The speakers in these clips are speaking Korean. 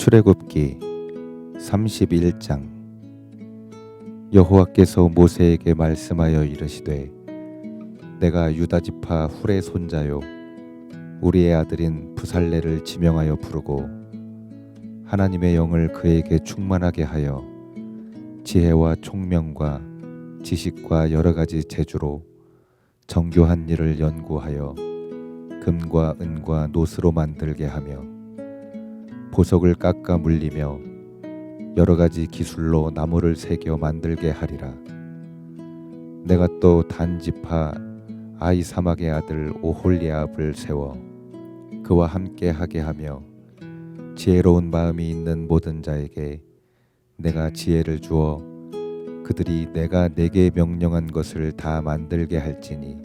출애굽기 31장. 여호와께서 모세에게 말씀하여 이르시되 내가 유다 지파 훌의 손자요 우리의 아들인 부살레를 지명하여 부르고 하나님의 영을 그에게 충만하게 하여 지혜와 총명과 지식과 여러 가지 재주로 정교한 일을 연구하여 금과 은과 노스로 만들게 하며 보석을 깎아 물리며 여러 가지 기술로 나무를 새겨 만들게 하리라. 내가 또 단지파 아이 사막의 아들 오홀리압을 세워 그와 함께 하게 하며 지혜로운 마음이 있는 모든 자에게 내가 지혜를 주어 그들이 내가 내게 명령한 것을 다 만들게 할지니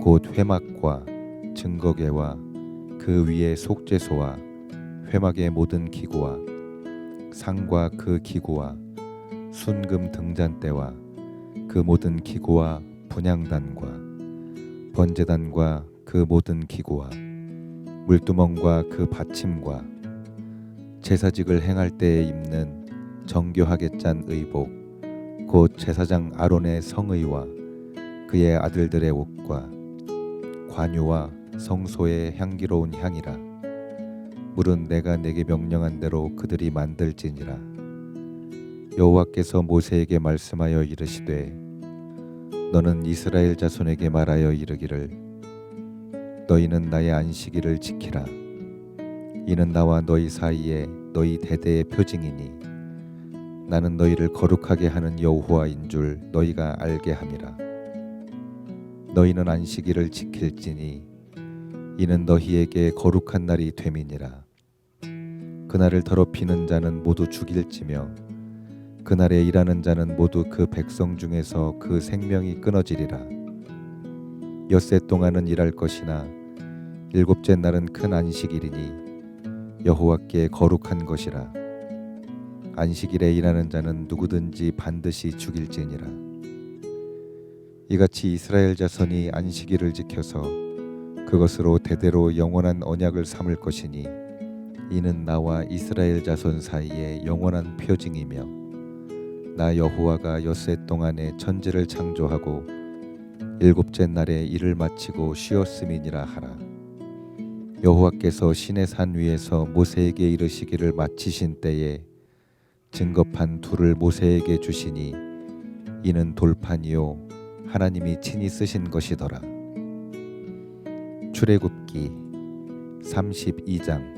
곧 회막과 증거계와 그 위에 속죄소와 회막의 모든 기구와 상과 그 기구와 순금 등잔대와 그 모든 기구와 분향단과 번제단과 그 모든 기구와 물두멍과 그 받침과 제사직을 행할 때에 입는 정교하게 짠 의복 곧 제사장 아론의 성의와 그의 아들들의 옷과 관유와 성소의 향기로운 향이라 물은 내가 내게 명령한 대로 그들이 만들지니라. 여호와께서 모세에게 말씀하여 이르시되 너는 이스라엘 자손에게 말하여 이르기를 너희는 나의 안식일을 지키라. 이는 나와 너희 사이에 너희 대대의 표징이니 나는 너희를 거룩하게 하는 여호와인 줄 너희가 알게 함이라. 너희는 안식일을 지킬지니 이는 너희에게 거룩한 날이 됨이니라 그날을 더럽히는 자는 모두 죽일지며 그날에 일하는 자는 모두 그 백성 중에서 그 생명이 끊어지리라. 엿새 동안은 일할 것이나 일곱째 날은 큰 안식일이니 여호와께 거룩한 것이라. 안식일에 일하는 자는 누구든지 반드시 죽일지니라. 이같이 이스라엘 자손이 안식일을 지켜서 그것으로 대대로 영원한 언약을 삼을 것이니 이는 나와 이스라엘 자손 사이에 영원한 표징이며 나 여호와가 엿새 동안에 천지를 창조하고 일곱째 날에 일을 마치고 쉬었음이니라 하라. 여호와께서 신의 산 위에서 모세에게 이르시기를 마치신 때에 증거판 둘을 모세에게 주시니 이는 돌판이요 하나님이 친히 쓰신 것이더라. 출애굽기 32장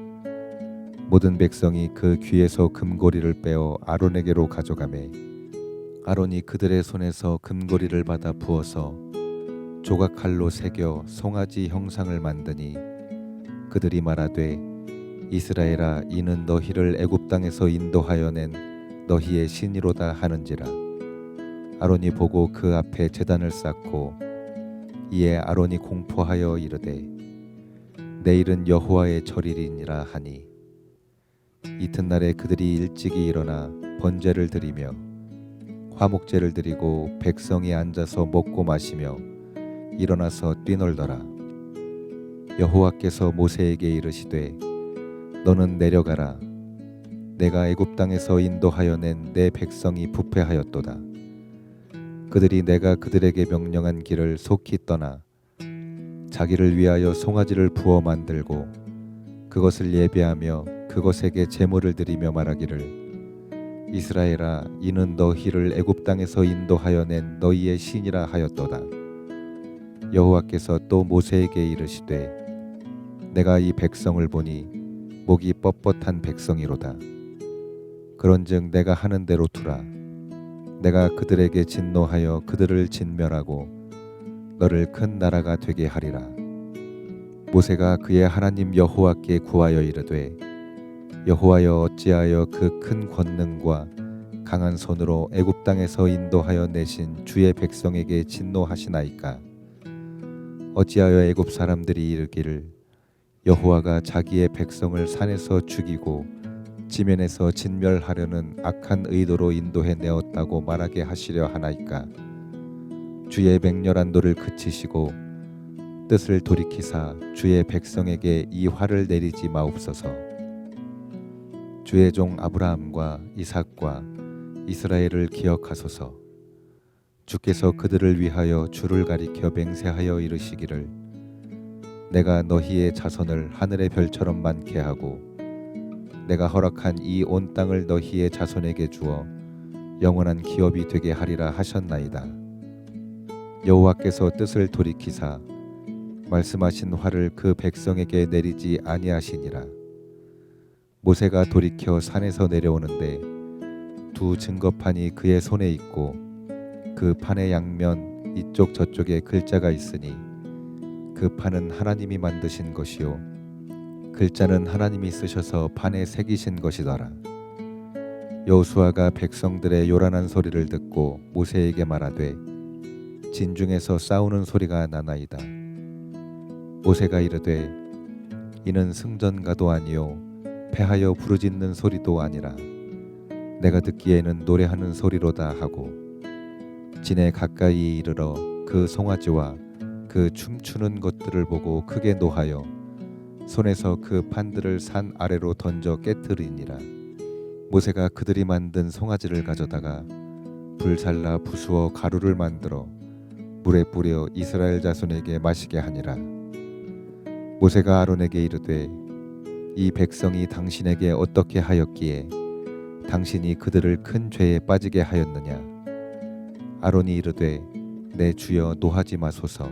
모든 백성이 그 귀에서 금고리를 빼어 아론에게로 가져가매 아론이 그들의 손에서 금고리를 받아 부어서 조각칼로 새겨 송아지 형상을 만드니 그들이 말하되 이스라엘아 이는 너희를 애굽 땅에서 인도하여 낸 너희의 신이로다 하는지라. 아론이 보고 그 앞에 제단을 쌓고 이에 아론이 공포하여 이르되 내일은 여호와의 절일이니라 하니 이튿날에 그들이 일찍이 일어나 번제를 드리며 화목제를 드리고 백성이 앉아서 먹고 마시며 일어나서 뛰놀더라. 여호와께서 모세에게 이르시되 너는 내려가라. 내가 애굽 땅에서 인도하여 낸 내 백성이 부패하였도다. 그들이 내가 그들에게 명령한 길을 속히 떠나 자기를 위하여 송아지를 부어 만들고 그것을 예배하며 그것에게 제물을 드리며 말하기를 이스라엘아 이는 너희를 애굽 땅에서 인도하여 낸 너희의 신이라 하였도다. 여호와께서 또 모세에게 이르시되 내가 이 백성을 보니 목이 뻣뻣한 백성이로다. 그런즉 내가 하는 대로 두라. 내가 그들에게 진노하여 그들을 진멸하고 너를 큰 나라가 되게 하리라. 모세가 그의 하나님 여호와께 구하여 이르되 여호와여 어찌하여 그 큰 권능과 강한 손으로 애굽 땅에서 인도하여 내신 주의 백성에게 진노하시나이까? 어찌하여 애굽 사람들이 이르기를 여호와가 자기의 백성을 산에서 죽이고 지면에서 진멸하려는 악한 의도로 인도해 내었다고 말하게 하시려 하나이까? 주의 맹렬한 노를 그치시고 뜻을 돌이키사 주의 백성에게 이 화를 내리지 마옵소서 주의 종 아브라함과 이삭과 이스라엘을 기억하소서 주께서 그들을 위하여 주를 가리켜 맹세하여 이르시기를 내가 너희의 자손을 하늘의 별처럼 많게 하고 내가 허락한 이 온 땅을 너희의 자손에게 주어 영원한 기업이 되게 하리라 하셨나이다. 여호와께서 뜻을 돌이키사 말씀하신 화를 그 백성에게 내리지 아니하시니라. 모세가 돌이켜 산에서 내려오는데 두 증거판이 그의 손에 있고 그 판의 양면 이쪽 저쪽에 글자가 있으니 그 판은 하나님이 만드신 것이요 글자는 하나님이 쓰셔서 판에 새기신 것이더라. 여호수아가 백성들의 요란한 소리를 듣고 모세에게 말하되 진중에서 싸우는 소리가 나나이다. 모세가 이르되 이는 승전가도 아니요 패하여 부르짖는 소리도 아니라 내가 듣기에는 노래하는 소리로다 하고 진에 가까이 이르러 그 송아지와 그 춤추는 것들을 보고 크게 노하여 손에서 그 판들을 산 아래로 던져 깨뜨리니라. 모세가 그들이 만든 송아지를 가져다가 불살라 부수어 가루를 만들어 물에 뿌려 이스라엘 자손에게 마시게 하니라. 모세가 아론에게 이르되 이 백성이 당신에게 어떻게 하였기에 당신이 그들을 큰 죄에 빠지게 하였느냐? 아론이 이르되 내 주여 노하지 마소서.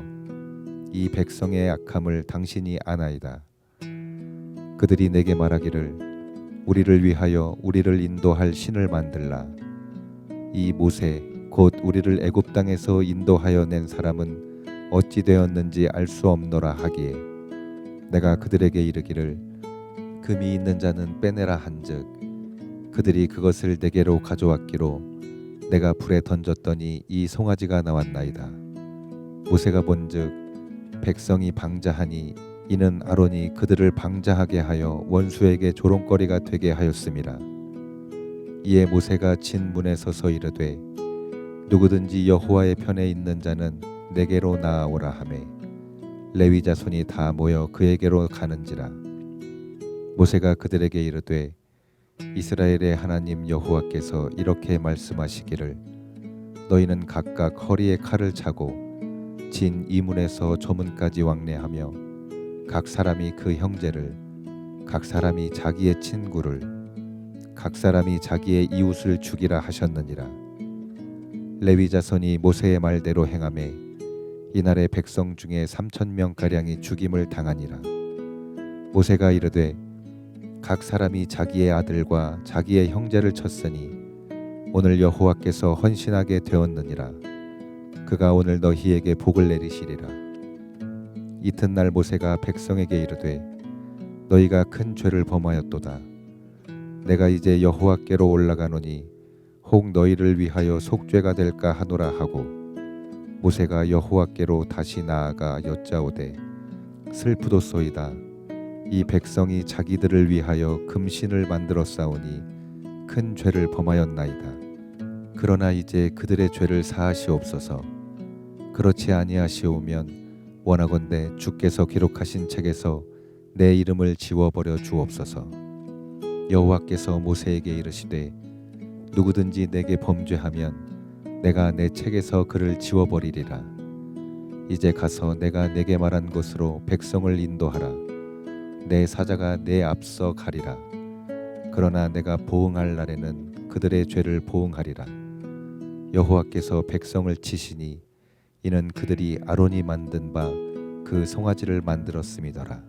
이 백성의 악함을 당신이 아나이다. 그들이 내게 말하기를 우리를 위하여 우리를 인도할 신을 만들라. 이 모세 곧 우리를 애굽 땅에서 인도하여 낸 사람은 어찌 되었는지 알 수 없노라 하기에 내가 그들에게 이르기를 금이 있는 자는 빼내라 한즉 그들이 그것을 내게로 가져왔기로 내가 불에 던졌더니 이 송아지가 나왔나이다. 모세가 본즉 백성이 방자하니 이는 아론이 그들을 방자하게 하여 원수에게 조롱거리가 되게 하였음이라 이에 모세가 진 문에 서서 이르되 누구든지 여호와의 편에 있는 자는 내게로 나아오라 하매 레위 자손이 다 모여 그에게로 가는지라 모세가 그들에게 이르되 이스라엘의 하나님 여호와께서 이렇게 말씀하시기를 너희는 각각 허리에 칼을 차고 진 이문에서 저문까지 왕래하며 각 사람이 그 형제를 각 사람이 자기의 친구를 각 사람이 자기의 이웃을 죽이라 하셨느니라. 레위 자손이 모세의 말대로 행함에 이날의 백성 중에 삼천 명 가량이 죽임을 당하니라. 모세가 이르되 각 사람이 자기의 아들과 자기의 형제를 쳤으니 오늘 여호와께서 헌신하게 되었느니라. 그가 오늘 너희에게 복을 내리시리라. 이튿날 모세가 백성에게 이르되 너희가 큰 죄를 범하였도다. 내가 이제 여호와께로 올라가노니 혹 너희를 위하여 속죄가 될까 하노라 하고 모세가 여호와께로 다시 나아가 여짜오되 슬프도소이다 이 백성이 자기들을 위하여 금신을 만들어 싸우니 큰 죄를 범하였나이다. 그러나 이제 그들의 죄를 사하시옵소서. 그렇지 아니하시오면 원하건대 주께서 기록하신 책에서 내 이름을 지워 버려 주옵소서. 여호와께서 모세에게 이르시되 누구든지 내게 범죄하면 내가 내 책에서 그를 지워 버리리라. 이제 가서 내가 내게 말한 곳으로 백성을 인도하라 내 사자가 내 앞서 가리라. 그러나 내가 보응할 날에는 그들의 죄를 보응하리라. 여호와께서 백성을 치시니 이는 그들이 아론이 만든 바 그 송아지를 만들었음이더라